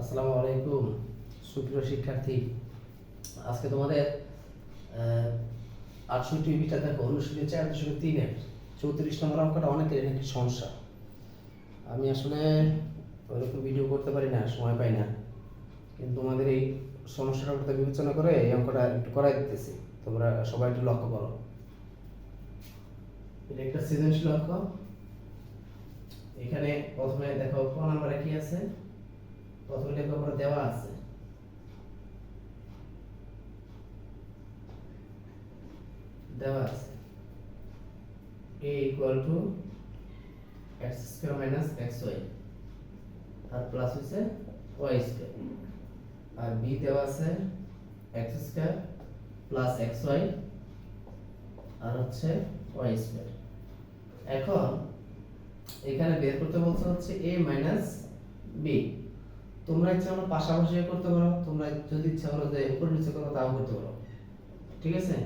আসসালামু আলাইকুম, সুপ্রিয় শিক্ষার্থী। আজকে তোমাদের আটষট্টি বিটা দেখো অনুশীলনী চার দশমিক তিনের, চৌত্রিশ নম্বর অঙ্কটা অনেকের একটি সমস্যা। আমি আসলে ওইরকম ভিডিও করতে পারি না, সময় পাই না। কিন্তু তোমাদের এই সমস্যাটার কথা বিবেচনা করে এই অঙ্কটা একটু করাই দিতেছি। তোমরা সবাই একটু লক্ষ্য করো। এটা একটা সৃজনশীল অঙ্ক। এখানে প্রথমে দেখো ক নাম্বারে কি আছে? প্রথমে লেখাপড়া দেওয়া আছে। দেওয়া আছে। A two x square minus x y R plus হচ্ছে ওয়াই স্কোয়ার আর b দেওয়া আছে এক্স স্কোয়ার প্লাস ওয়াই আর হচ্ছে ওয়াই স্কোয়ার এখন এখানে বের করতে বলছে হচ্ছে a মাইনাস বি তোমরা ইচ্ছা করো পাশাপাশি করতে পারো, তোমরা যদি ইচ্ছা করো যে উপর নিচে করো, তাও করতে পারো। ঠিক আছে?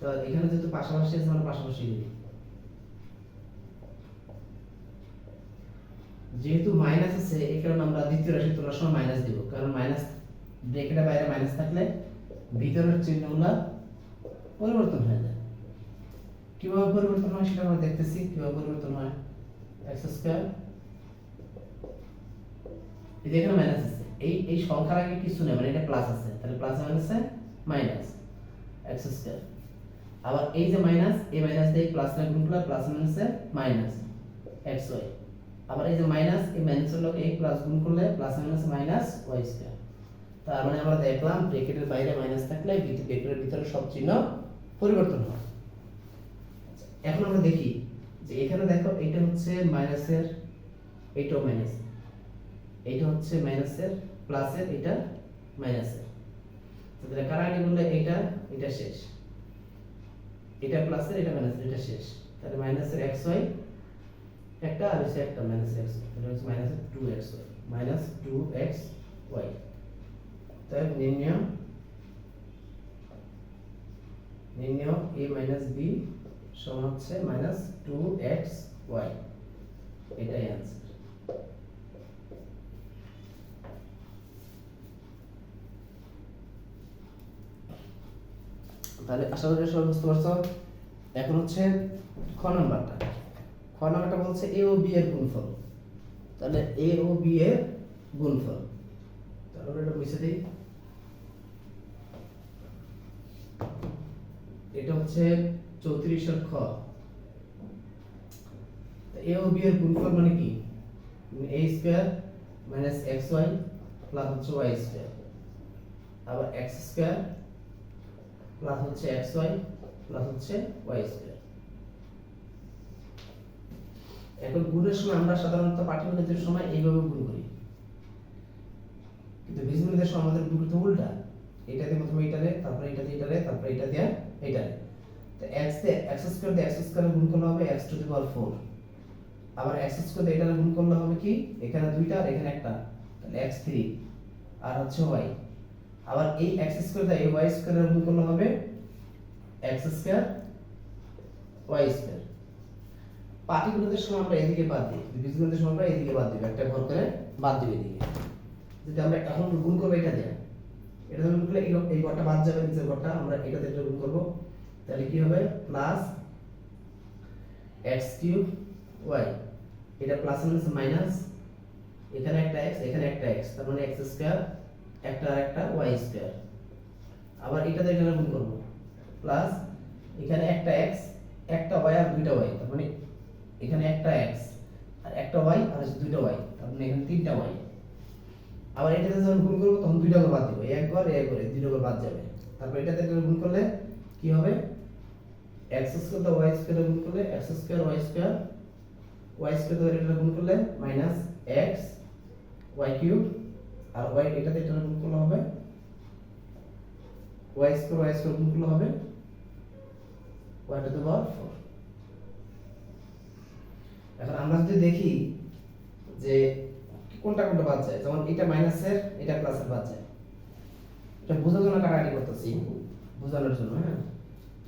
তো এখানে যেহেতু পাশাপাশি আছে মানে পাশাপাশি দিবি যেহেতু মাইনাস আছে, এই কারণে আমরা দ্বিতীয় রাশি তোলার সময় মাইনাস দিব। কারণ মাইনাস ব্রেকেটের বাইরে মাইনাস থাকলে ভিতরের চিহ্নগুলো পরিবর্তন হয়ে যায়। কীভাবে পরিবর্তন হয় সেটা আমরা দেখতেছি। কীভাবে পরিবর্তন হয়? এক্স স্কোয়ার এই এখানে মাইনাস আছে। এই এই সংখ্যার আগে কিছু নেই মানে এটা প্লাস আছে। তাহলে প্লাস মাইনাসে মাইনাস এক্স স্কোয়ার আবার এই যে মাইনাস এই মাইনাস দিয়ে প্লাস না গুণ করলে প্লাস মাইনাসে মাইনাস এক্স ওয়াই আবার এই যে মাইনাস এই মাইনাসের লোক এই প্লাস গুণ করলে plus minus minus y square তার মানে আমরা দেখলাম ব্রেকেটের বাইরে মাইনাস থাকলে ব্রেকেটের ভিতরে সব চিহ্ন পরিবর্তন হয়। আচ্ছা, এখন আমরা দেখি যে এখানে দেখো এটা হচ্ছে মাইনাসের এইটাও মাইনাস এইটা হচ্ছে মাইনাসের প্লাসের এটা মাইনাসের তাহলে কারাগারি বললে এটা এটা শেষ? এটা প্লাসের এটা মাইনাসের এটা শেষ। তাহলে মাইনাসের এক্স ওয়াই একটা আর হচ্ছে একটা মাইনাস এক্স এটা হচ্ছে মাইনাসের two x y minus two x y তাই নির্ণয় নির্ণয় এ মাইনাস বি সমান হচ্ছে মাইনাস টু এক্স ওয়াই এটাই অ্যান্সার তাহলে আশা করি সবাই বুঝতে পারছ। এখন হচ্ছে খ নাম্বারটা। খ নাম্বারটা বলছে এ ও বি এর গুণফল। তাহলে এ ও বি এর গুণফল। তাহলে এটা মুছে দিই। এটা হচ্ছে চৌত্রিশের খ। এ ও বি এর গুণফল মানে কি? A square minus x y plus হচ্ছে ওয়াই স্কোয়ার। আবার এক্স স্কোয়ার প্লাস হচ্ছে এক্স ওয়াই প্লাস হচ্ছে ওয়াই স্কোয়ার এখন গুণের সময় আমরা সাধারণত পাটিগণিতের সময় এইভাবে গুণ করি। কিন্তু বীজগণিতের সময় আমাদের গুণ করতে উল্টা এটাতে প্রথমে এটা দেয়, তারপরে এটা দিয়ে এটা দেয়, তারপরে এটা দিয়ে এটা দেয়। তো এক্স দিয়ে এক্স স্কোয়ার দিয়ে এক্স স্কোয়ার গুণ করলে হবে x to the power four আবার এক্স স্কোয়ার দিয়ে এটা গুণ করলে হবে কি? এখানে দুইটা আর এখানে একটা। তাহলে এক্স থ্রি আর হচ্ছে ওয়াই আবার এই এক্স স্কোয়ার দিয়ে এই ওয়াই স্কোয়ারের করলে হবে এক্স স্কোয়ার ওয়াই স্কোয়ার পাটিগণিতের সময় আমরা এদিকে বাদ দিই বীজগণিতের সময় আমরা এদিকে বাদ দিব একটা ঘর করে বাদ দিবে এদিকে। যদি আমরা এখন গুণ করব এটা দিয়ে, এটা গুণ করলে এই এই ঘরটা বাদ যাবে, নিচের ঘরটা আমরা এটাতে এটা গুণ করব। তাহলে কি হবে? প্লাস এক্স কিউব ওয়াই এটা প্লাস মাইনাস মাইনাস এখানে একটা এক্স এখানে একটা এক্স তার মানে এক্স স্কোয়ার একটা আর একটা ওয়াই স্কোয়ার আবার এটাতে এটা গুণ করব। প্লাস এখানে একটা এক্স একটা ওয়াই আর দুইটা ওয়াই তার মানে এখানে একটা এক্স আর একটা ওয়াই আর দুইটা ওয়াই তার মানে এখানে তিনটা ওয়াই আবার এটাতে যখন গুণ করব তখন দুইটা করে বাদ দিব একবার একবার দুইটা করে বাদ যাবে। তারপর এটাতে এটা গুণ করলে কি হবে? এক্স স্কোয়ার তো ওয়াই স্কোয়ার গুণ করলে x square y square y square তো এটা গুণ করলে মাইনাস এক্স ওয়াই কিউব আর ওয়াই এটাতে এটা গুণ করলে হবে ওয়াই স্কোয়ার ওয়াই স্কোয়ার গুণ করলে হবে y to the power four এখন আমরা যদি দেখি যে কোনটা কোনটা বাদ যায়, যেমন এটা মাইনাসের এটা প্লাসের বাদ যায়। এটা বোঝার জন্য কাটাকাটি করতেছি, বোঝানোর জন্য হ্যাঁ?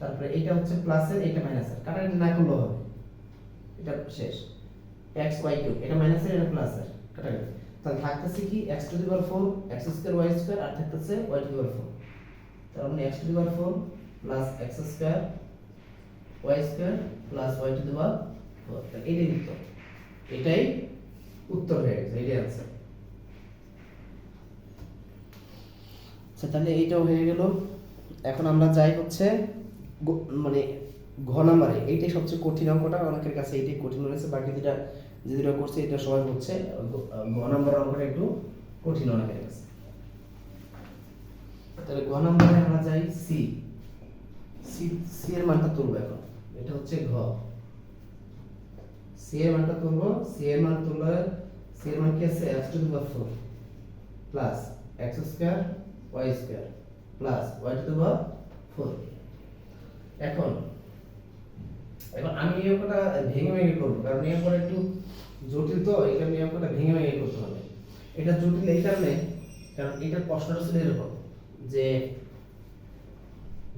তারপরে এটা হচ্ছে প্লাসের এটা মাইনাসের কাটাকাটি না করলেও হবে। এটা শেষ। এক্স ওয়াই কিউব এটা মাইনাসের এটা প্লাসের কাটাকাটি। তাহলে থাকতেছে কি x to the power four x square y square আর থাকতেছে y to the power four তার মানে x to the power four plus x square y square plus y to the power four এটাই উত্তর। এটাই উত্তর হয়ে গেছে, এটাই আনসার আচ্ছা তাহলে এইটাও হয়ে গেল। এখন আমরা যাই হচ্ছে মানে ঘ নাম্বারে এইটাই সবচেয়ে কঠিন অঙ্কটা, অনেকের কাছে এইটাই কঠিন মনে হচ্ছে বাকি দুটা যে দুটো করছে, এটা সবাই হচ্ছে ঘ নাম্বার অঙ্কটা একটু কঠিন অনেকের কাছে। তাহলে ঘ নাম্বারে আমরা যাই সি সি সি এর মানটা তুলবো এখন। এটা হচ্ছে ঘ। সি এর মানটা তুলবো সি এর মান তুললে সি এর মান কি আছে? X to the power 4 plus x square y square plus y to the power 4 এখন এখন আমি এই অঙ্কটা ভেঙে ভেঙে করব, কারণ এই অঙ্কটা একটু জটিল তো কারণে এই ভেঙে ভেঙে করতে হবে। এটা জটিল এই কারণে, কারণ এটার প্রশ্নটা ছিল এরকম, যে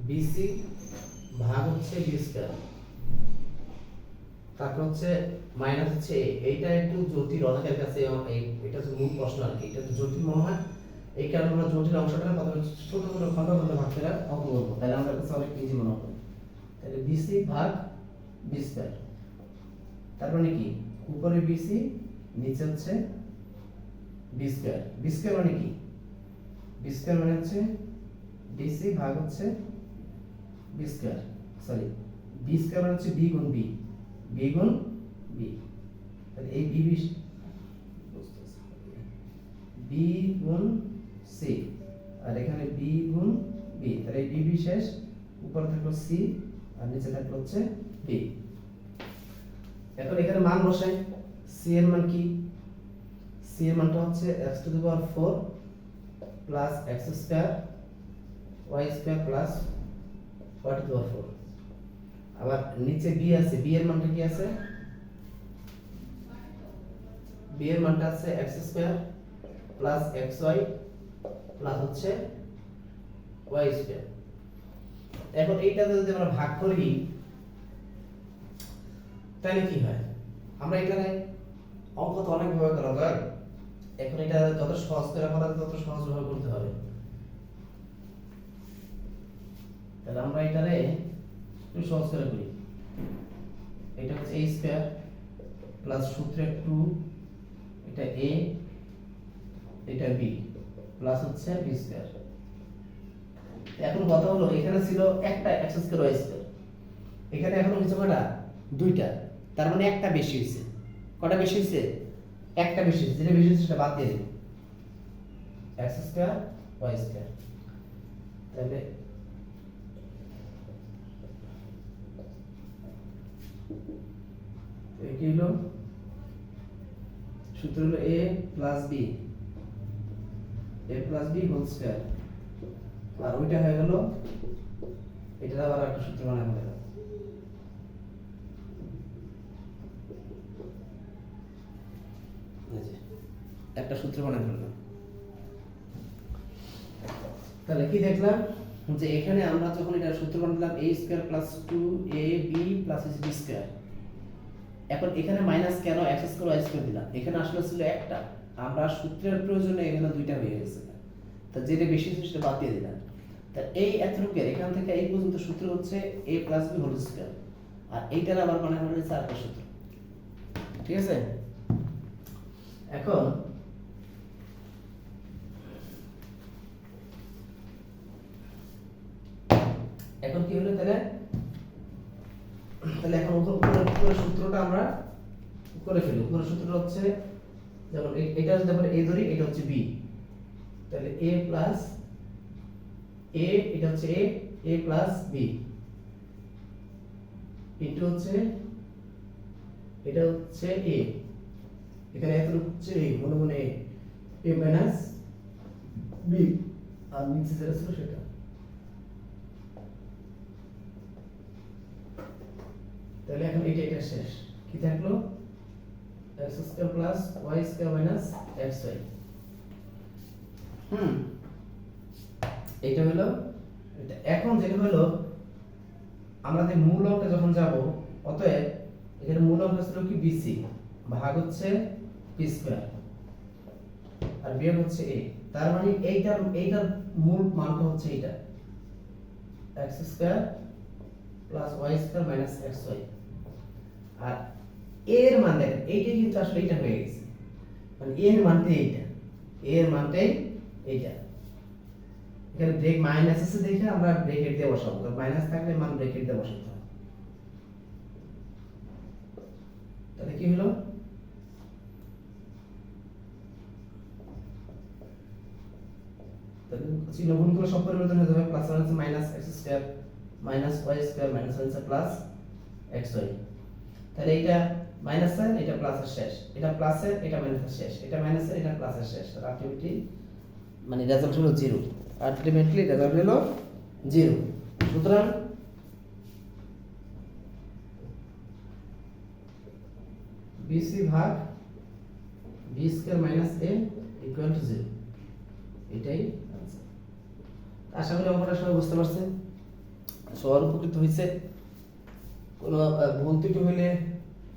বিসি ভাগ হচ্ছে বি স্কয়ার তারপর হচ্ছে মাইনাস হচ্ছে এইটা একটু জটিল, অনেকের কাছে এটা হচ্ছে মূল প্রশ্ন আর কি। এটা জটিল মনে হয়, এই কারণে আমরা জটিল অংশটা প্রথমে ছোট ছোট খন্ড খন্ড ভাগ করে অঙ্ক করব। তাহলে আমাদের কাছে অনেক ইজি মনে হবে। তাহলে বিসি ভাগ বি স্কয়ার তার মানে কি? উপরে বিসি নিচে হচ্ছে বি স্কয়ার বি স্কয়ার মানে কি? বি স্কয়ার মানে হচ্ছে বিসি ভাগ হচ্ছে b square sorry b square মানে হচ্ছে বি গুণ বি বি গুণ বি তাহলে এই বি বি বি গুণ সি আর এখানে বি গুণ বি তাহলে এই বি বি শেষ, উপরে থাকল সি আর নিচে থাকল হচ্ছে বি এখন এখানে মান বসাই। সি এর মান কি? সি এর মানটা হচ্ছে x to the power 4 plus x square y square plus y to the power 4 আবার নিচে বি আছে বি এর মানটা কি আছে? বি এর মানটা আছে x square plus xy plus হচ্ছে y স্কয়ার এখন এইটাতে যদি আমরা ভাগ করি তাহলে কি হয়? আমরা এখানে অঙ্ক তো অনেক ভাবে করা যায় এখন এটা যত সহজ করে করা তত সহজ ভাবে করতে হবে। তাহলে আমরা এটারে একটু সহজ করে করি। এটা হচ্ছে a স্কয়ার প্লাস সূত্রে টু এটা a, এটা b প্লাস হচ্ছে b স্কয়ার এখন কথা হলো, এখানে ছিল একটা x স্কয়ার y স্কয়ার এখানে এখন হয়েছে কয়টা? দুইটা। তার মানে একটা বেশি হয়েছে কটা বেশি হয়েছে একটা বেশি হয়েছে যেটা বেশি হয়েছে সেটা বাদ দিয়ে দিন এক্স স্কোয়ার ওয়াই স্কোয়ার তাহলে কি হলো? সূত্র হলো a plus b a plus b whole square আর ওইটা হয়ে গেল। এটা আবার একটা সূত্র বানানো হয়ে গেল এই যে, একটা সূত্র বানাই ফেললাম তাহলে কি দেখলাম? যে এখানে আমরা যখন এটা সূত্র বানালাম a square plus two a b plus b square এখন এখানে মাইনাস কেন x স্কয়ার y স্কয়ার দিলাম? এখানে আসলে ছিল একটা। আমরা সূত্রের প্রয়োজনে এখানে দুইটা হয়ে গেছে। তা যেটা বেশি ছিল সেটা বাদ দিয়ে দিলাম। তা এই এতটুকের এখান থেকে এই পর্যন্ত সূত্র হচ্ছে a plus b whole square আর এইটার আবার বানানো হয়েছে আরেকটা সূত্র। ঠিক আছে? এখন এখন কি হলো তাহলে? তাহলে এখন উপর- উপরের সূত্রটা আমরা করে ফেলি। উপরের সূত্রটা হচ্ছে, যেমন এটা যদি আমরা এ ধরি, এটা হচ্ছে বি তাহলে এ প্লাস এ এটা হচ্ছে a a plus b into হচ্ছে, এটা হচ্ছে এ এখানে এত হচ্ছে এ মনে মনে এ মাইনাস বি আর নিচে যেটা ছিল সেটা। তাহলে এখন এটা এটা শেষ। কি থাকল? X square plus y square minus y হুম। এটা হলো, এটা এখন যেটা হলো আমাদের মূল অঙ্কে যখন যাব, অতএব এখানে মূল অঙ্ক ছিল কি বিসি ভাগ হচ্ছে পি স্কয়ার আর বিয়োগ হচ্ছে a তার মানে এইটার এইটার মূল মানটা হচ্ছে এইটা। X square plus y square minus y আর এর মান দেখেন এইটাই কিন্তু আসলে এইটা হয়ে গেছে। মানে এর মানটাই এইটা, এর মানটাই এইটা। এখানে ব্রেক মাইনাস আছে দেখে আমরা ব্রেকেট দিয়ে বসাবো। মাইনাস থাকলে মান ব্রেকেট দিয়ে বসাতে হবে। তাহলে কি হলো? চিহ্ন সব পরিবর্তন হয়ে যাবে। প্লাস ওয়ান আছে minus x square minus y square minus one plus x y তাহলে এটা মাইনাসের এটা প্লাসের শেষ। এটা প্লাসের এটা মাইনাসের শেষ। এটা মাইনাসের এটা প্লাসের শেষ। আলটিমেটলি মানে রেজাল্ট হলো জিরো আলটিমেটলি রেজাল্ট হলো জিরো সুতরাং বিসি ভাগ b square minus a equal to zero এটাই আশা করি অঙ্কটা সবাই বুঝতে পারছেন। সবার উপকৃত হয়েছে। কোনো ভুল ত্রুটি হইলে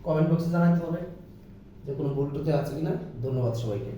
কমেন্ট বক্সে জানাতে হবে যে কোনো ভুল ত্রুটি আছে কিনা। ধন্যবাদ সবাইকে।